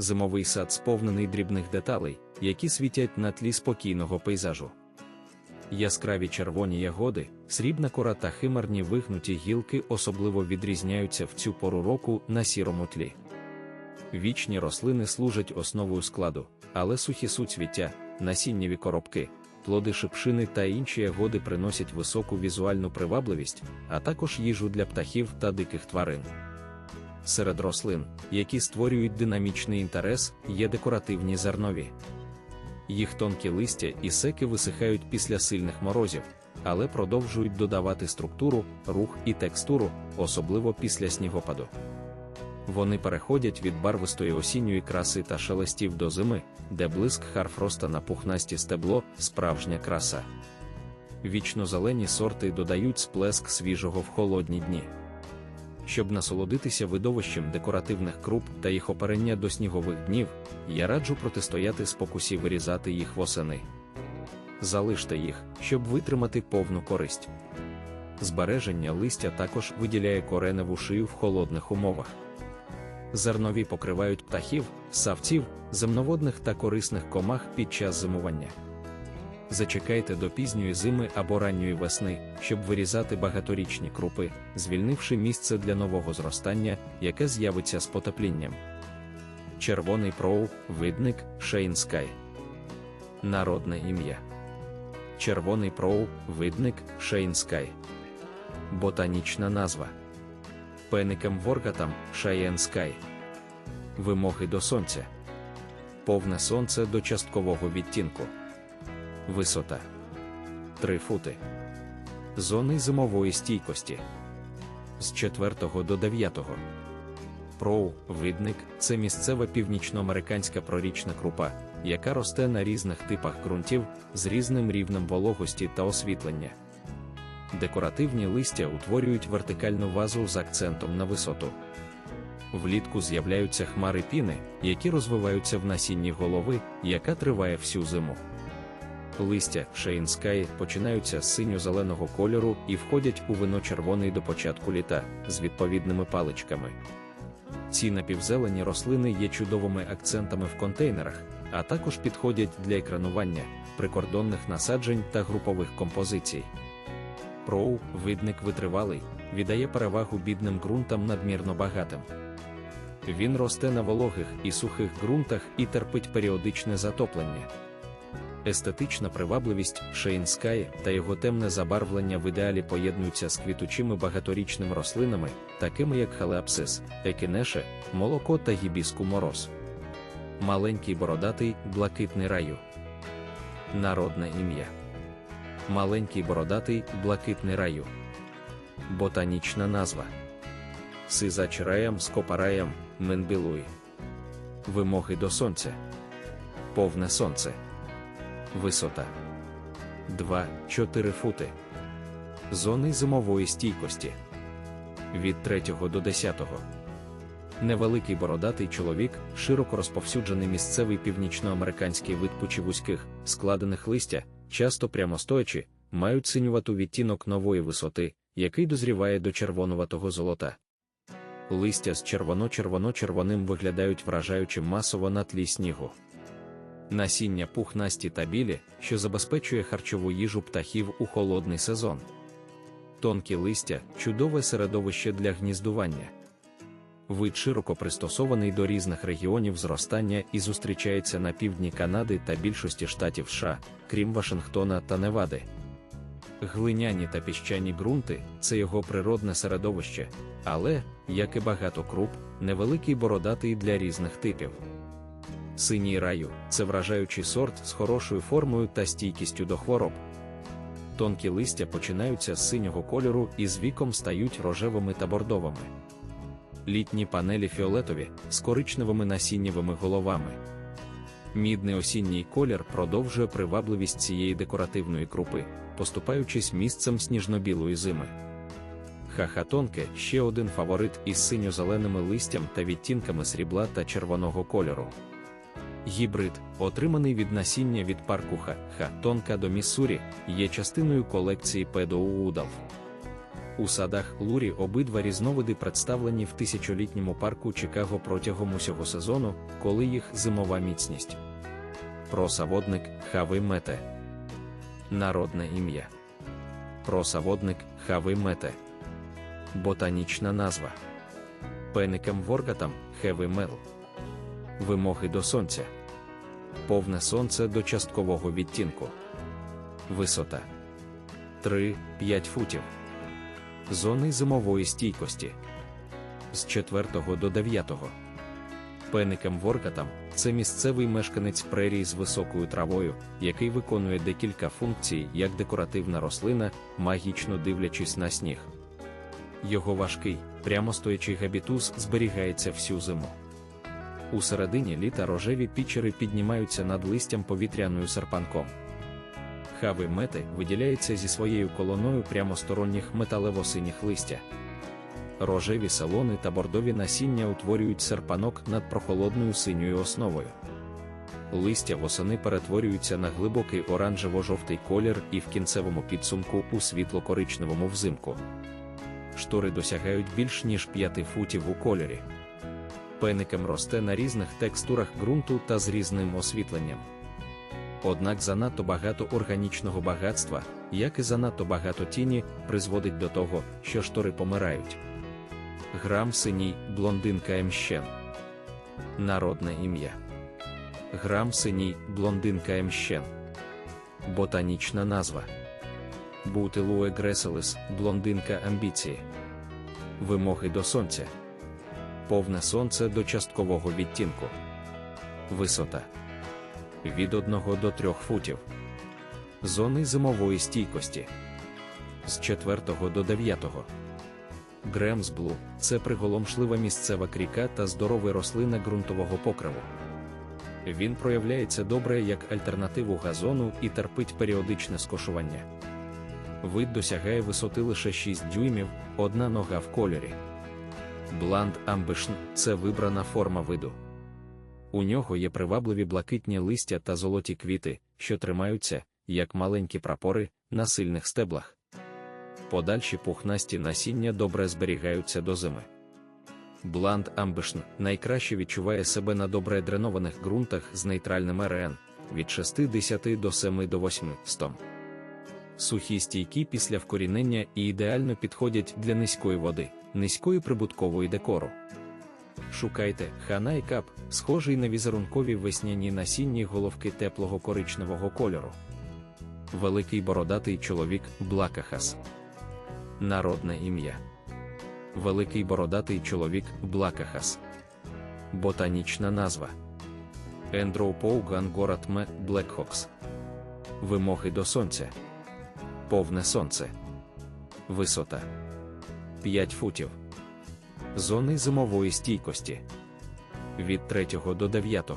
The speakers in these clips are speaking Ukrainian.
Зимовий сад сповнений дрібних деталей, які світять на тлі спокійного пейзажу. Яскраві червоні ягоди, срібна кора та химерні вигнуті гілки особливо відрізняються в цю пору року на сірому тлі. Вічні рослини служать основою складу, але сухі суцвіття, насіннєві коробки, плоди шипшини та інші ягоди приносять високу візуальну привабливість, а також їжу для птахів та диких тварин. Серед рослин, які створюють динамічний інтерес, є декоративні зернові. Їх тонкі листя і секи висихають після сильних морозів, але продовжують додавати структуру, рух і текстуру, особливо після снігопаду. Вони переходять від барвистої осінньої краси та шелестів до зими, де блиск харфроста на пухнасті стебло справжня краса. Вічно-зелені сорти додають сплеск свіжого в холодні дні. Щоб насолодитися видовищем декоративних круп та їх оперення до снігових днів, я раджу протистояти спокусі вирізати їх восени. Залиште їх, щоб витримати повну користь. Збереження листя також виділяє кореневу шию в холодних умовах. Зернові покривають птахів, савців, земноводних та корисних комах під час зимування. Зачекайте до пізньої зими або ранньої весни, щоб вирізати багаторічні крупи, звільнивши місце для нового зростання, яке з'явиться з потеплінням. Червоний проу, видник, Шейнскай. Народне ім'я. Червоний проу, видник, Шейнскай. Ботанічна назва. Пеникам воргатам, Шаєнскай. Вимоги до сонця. Повне сонце до часткового відтінку. Висота 3 фути. Зони зимової стійкості з 4 до 9. Проу, видник це місцева північноамериканська прорічна крупа, яка росте на різних типах ґрунтів з різним рівнем вологості та освітлення. Декоративні листя утворюють вертикальну вазу з акцентом на висоту. Влітку з'являються хмари піни, які розвиваються в насінні голови, яка триває всю зиму. Листя шейнскаї починаються з синьо-зеленого кольору і входять у вино червоний до початку літа з відповідними паличками. Ці напівзелені рослини є чудовими акцентами в контейнерах, а також підходять для екранування, прикордонних насаджень та групових композицій. Проу, видник витривалий, віддає перевагу бідним ґрунтам надмірно багатим. Він росте на вологих і сухих ґрунтах і терпить періодичне затоплення. Естетична привабливість Шейнскай та його темне забарвлення в ідеалі поєднуються з квітучими багаторічними рослинами, такими як халеапсис, екінеше, молоко та гібіску мороз. Маленький бородатий блакитний раю. Народне ім'я. Маленький бородатий блакитний раю. Ботанічна назва. Сизач раям скопараям Менбілуй. Вимоги до сонця. Повне сонце. Висота 2-4 фути. Зони зимової стійкості від 3 до 10. Невеликий бородатий чоловік, широко розповсюджений місцевий північноамериканський вид почівузьких, складених листя, часто прямостоячи, мають синювату відтінок нової висоти, який дозріває до червонуватого золота. Листя з червоно-червоно-червоним виглядають вражаючи масово на тлі снігу. Насіння пухнасті та білі, що забезпечує харчову їжу птахів у холодний сезон. Тонкі листя чудове середовище для гніздування. Вид широко пристосований до різних регіонів зростання і зустрічається на півдні Канади та більшості штатів США, крім Вашингтона та Невади. Глиняні та піщані ґрунти це його природне середовище, але, як і багато круп, невеликий бородатий для різних типів. Синій раю це вражаючий сорт з хорошою формою та стійкістю до хвороб. Тонкі листя починаються з синього кольору і з віком стають рожевими та бордовими. Літні панелі фіолетові з коричневими насіннєвими головами. Мідний осінній колір продовжує привабливість цієї декоративної крупи, поступаючись місцем сніжно-білої зими. Хахатонке ще один фаворит із синьо-зеленими листям та відтінками срібла та червоного кольору. Гібрид, отриманий від насіння від парку Ха-Ха Тонка до Міссурі, є частиною колекції Педоу Удалф. У садах Лурі обидва різновиди представлені в тисячолітньому парку Чикаго протягом усього сезону, коли їх зимова міцність. Просаводник Хави Мете. Народне ім'я. Просаводник Хави Мете. Ботанічна назва. Пеникам воргатам Хеви Мел. Вимоги до сонця. Повне сонце до часткового відтінку. Висота 3-5 футів. Зони зимової стійкості з 4 до 9. Пеникам воркатам це місцевий мешканець прерій з високою травою, який виконує декілька функцій як декоративна рослина, магічно дивлячись на сніг. Його важкий, прямостоячий габітус зберігається всю зиму. У середині літа рожеві пічери піднімаються над листям повітряною серпанком. Хави мети виділяється зі своєю колоною прямосторонніх металево-синіх листя. Рожеві салони та бордові насіння утворюють серпанок над прохолодною синьою основою. Листя восени перетворюються на глибокий оранжево-жовтий колір і в кінцевому підсумку у світло-коричневому взимку. Штори досягають більш ніж 5 футів у кольорі. Пеником росте на різних текстурах ґрунту та з різним освітленням. Однак занадто багато органічного багатства, як і занадто багато тіні, призводить до того, що штори помирають. Грам синій блондинка Емщен. Народне ім'я. Грам синій блондинка Емщен. Ботанічна назва. Бутилуе греселис блондинка амбіції. Вимоги до сонця. Повне сонце до часткового відтінку. Висота від 1 до 3 футів. Зони зимової стійкості з 4 до 9. Гремсблу це приголомшлива місцева кріка та здорова рослина ґрунтового покриву. Він проявляється добре як альтернативу газону і терпить періодичне скошування. Вид досягає висоти лише 6 дюймів, одна нога в кольорі. Бланд амбишн це вибрана форма виду. У нього є привабливі блакитні листя та золоті квіти, що тримаються, як маленькі прапори, на сильних стеблах. Подальші пухнасті насіння добре зберігаються до зими. Бланд амбишн найкраще відчуває себе на добре дренованих ґрунтах з нейтральним РН від 60 до 7 до 8 стом. Сухі стійкі після вкорінення і ідеально підходять для низької води, низької прибуткової декору. Шукайте хана кап, схожий на візерункові весняні насінні головки теплого коричневого кольору. Великий бородатий чоловік Блакахас. Народне ім'я. Великий бородатий чоловік Блакахас. Ботанічна назва. Ендроупоуган Горатме Блекхокс. Вимоги до сонця. Повне сонце. Висота 5 футів. Зони зимової стійкості від 3 до 9.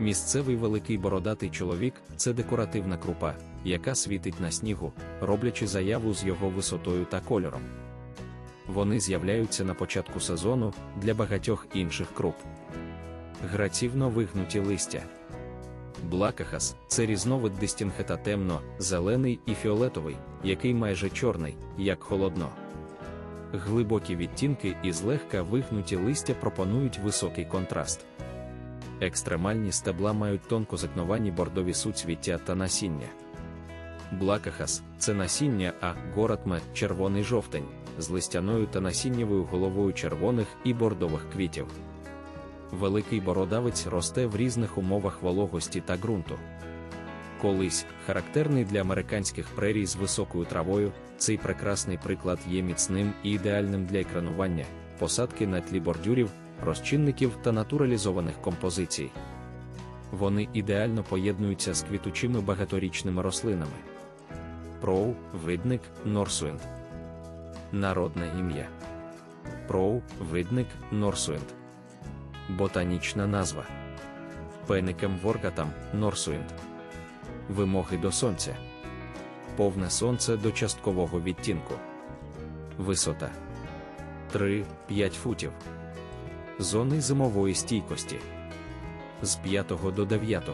Місцевий великий бородатий чоловік це декоративна крупа, яка світить на снігу, роблячи заяву з його висотою та кольором. Вони з'являються на початку сезону для багатьох інших круп. Грацівно вигнуті листя. Блакахас це різновид дистінхета темно, зелений і фіолетовий, який майже чорний, як холодно. Глибокі відтінки і злегка вигнуті листя пропонують високий контраст. Екстремальні стебла мають тонко закновані бордові суцвіття та насіння. Блакахас це насіння, а горатме червоний жовтень з листяною та насіннєвою головою червоних і бордових квітів. Великий бородавець росте в різних умовах вологості та ґрунту. Колись, характерний для американських прерій з високою травою, цей прекрасний приклад є міцним і ідеальним для екранування, посадки на тлі бордюрів, розчинників та натуралізованих композицій. Вони ідеально поєднуються з квітучими багаторічними рослинами. Проу, видник, Норсуенд. Народне ім'я. Проу, видник, Норсуенд. Ботанічна назва. Пеникем воркатам, Норсуенд. Вимоги до сонця. Повне сонце до часткового відтінку. Висота 3-5 футів. Зони зимової стійкості з 5 до 9.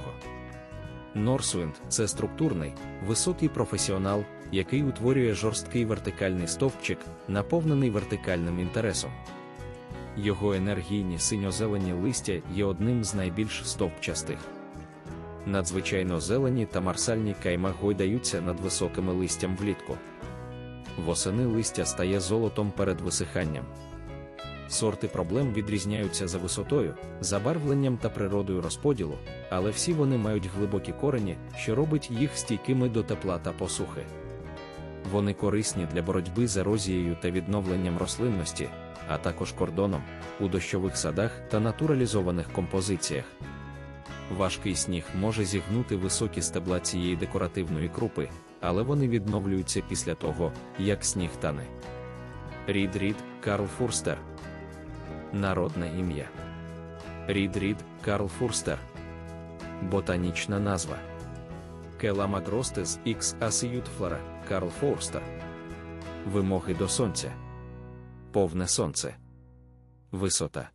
Норсуенд це структурний, високий професіонал, який утворює жорсткий вертикальний стовпчик, наповнений вертикальним інтересом. Його енергійні синьо-зелені листя є одним з найбільш стовпчастих. Надзвичайно зелені та марсальні кайма гойдаються над високими листям влітку. Восени листя стає золотом перед висиханням. Сорти проблем відрізняються за висотою, забарвленням та природою розподілу, але всі вони мають глибокі корені, що робить їх стійкими до тепла та посухи. Вони корисні для боротьби з ерозією та відновленням рослинності, а також кордоном у дощових садах та натуралізованих композиціях. Важкий сніг може зігнути високі стебла цієї декоративної крупи, але вони відновлюються після того, як сніг тане. Рід Рід Карл Фурстер. Народне ім'я. Рід Рід Карл Фурстер. Ботанічна назва. Келамагростес X Асіютфлора Карл Форстер. Вимоги до сонця. Повне сонце. Висота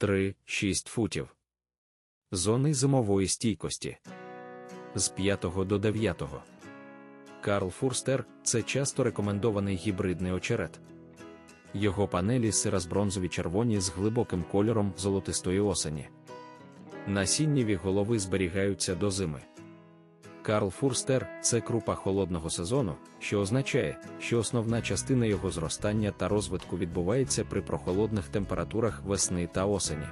3-6 футів. Зони зимової стійкості з 5 до 9. Карл Фурстер це часто рекомендований гібридний очерет. Його панелі сиразбронзові червоні з глибоким кольором золотистої осені. Насіннєві голови зберігаються до зими. Карл Фурстер це крупа холодного сезону, що означає, що основна частина його зростання та розвитку відбувається при прохолодних температурах весни та осені.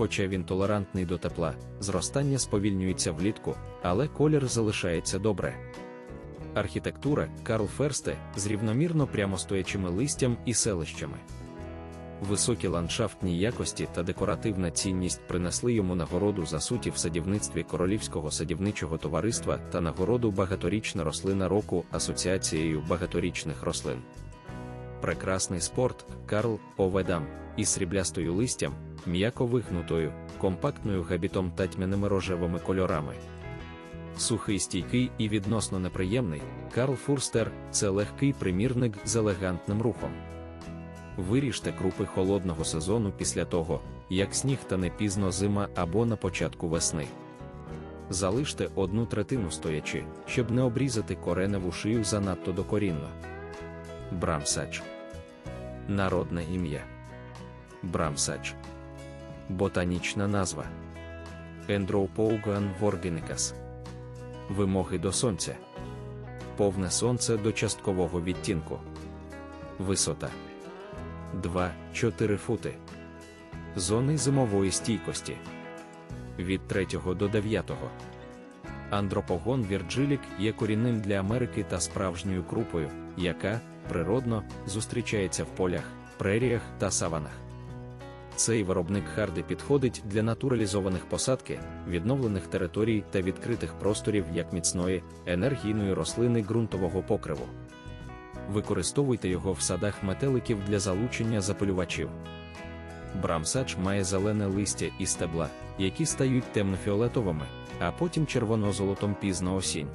Хоча він толерантний до тепла, зростання сповільнюється влітку, але колір залишається добре. Архітектура Карл Ферсте з рівномірно прямостоячими листям і селищами. Високі ландшафтні якості та декоративна цінність принесли йому нагороду за суті в садівництві Королівського садівничого товариства та нагороду Багаторічна рослина року Асоціацією багаторічних рослин. Прекрасний спорт Карл Оведам із сріблястою листям, м'яко вигнутою, компактною габітом та тьмяними рожевими кольорами. Сухий стійкий і відносно неприємний, Карл Фурстер це легкий примірник з елегантним рухом. Виріжте крупи холодного сезону після того, як сніг тане пізно зима або на початку весни. Залиште одну третину стоячи, щоб не обрізати кореневу шию занадто докорінно. Брамсач. Народне ім'я. Брамсач. Ботанічна назва. Ендроупоуган воргіникас. Вимоги до сонця. Повне сонце до часткового відтінку. Висота 2-4 фути. Зони зимової стійкості від 3 до 9. Андропогон Вірджилік є корінним для Америки та справжньою крупою, яка природно зустрічається в полях, преріях та саванах. Цей виробник харди підходить для натуралізованих посадки, відновлених територій та відкритих просторів як міцної, енергійної рослини ґрунтового покриву. Використовуйте його в садах метеликів для залучення запилювачів. Брамсач має зелене листя і стебла, які стають темнофіолетовими, а потім червоно-золотом пізно осінь.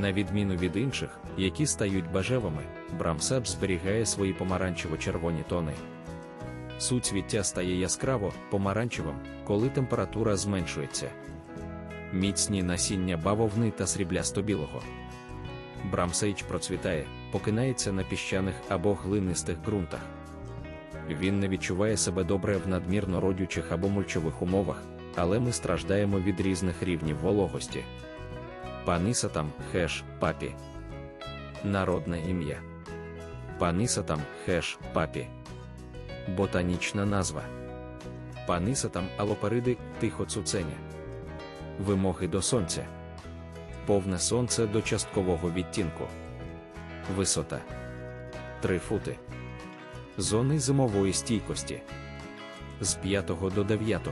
На відміну від інших, які стають бежевими, брамсач зберігає свої помаранчево-червоні тони. Суцвіття стає яскраво помаранчевим, коли температура зменшується. Міцні насіння бавовни та сріблясто-білого. Брамсейч процвітає, покинається на піщаних або глинистих ґрунтах. Він не відчуває себе добре в надмірно родючих або мульчових умовах, але ми страждаємо від різних рівнів вологості. Панисатам хеш папі. Народне ім'я. Панисатам хеш папі. Ботанічна назва. Панисатам алопериди тихоцуценя. Вимоги до сонця. Повне сонце до часткового відтінку. Висота 3 фути. Зони зимової стійкості з 5 до 9.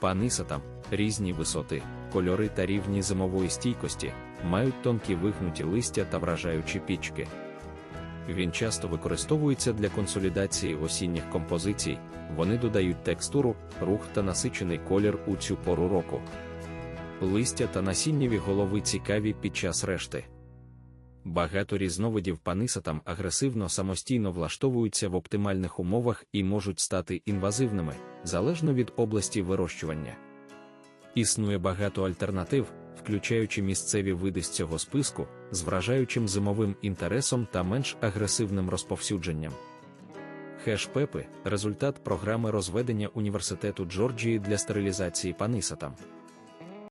Панисатам різні висоти, кольори та рівні зимової стійкості мають тонкі вигнуті листя та вражаючі пічки. Він часто використовується для консолідації осінніх композицій, вони додають текстуру, рух та насичений колір у цю пору року. Листя та насіннєві голови цікаві під час решти. Багато різновидів панисатам агресивно самостійно влаштовуються в оптимальних умовах і можуть стати інвазивними, залежно від області вирощування. Існує багато альтернатив, включаючи місцеві види з цього списку, з вражаючим зимовим інтересом та менш агресивним розповсюдженням. Хеш Пепи результат програми розведення Університету Джорджії для стерилізації панисатам.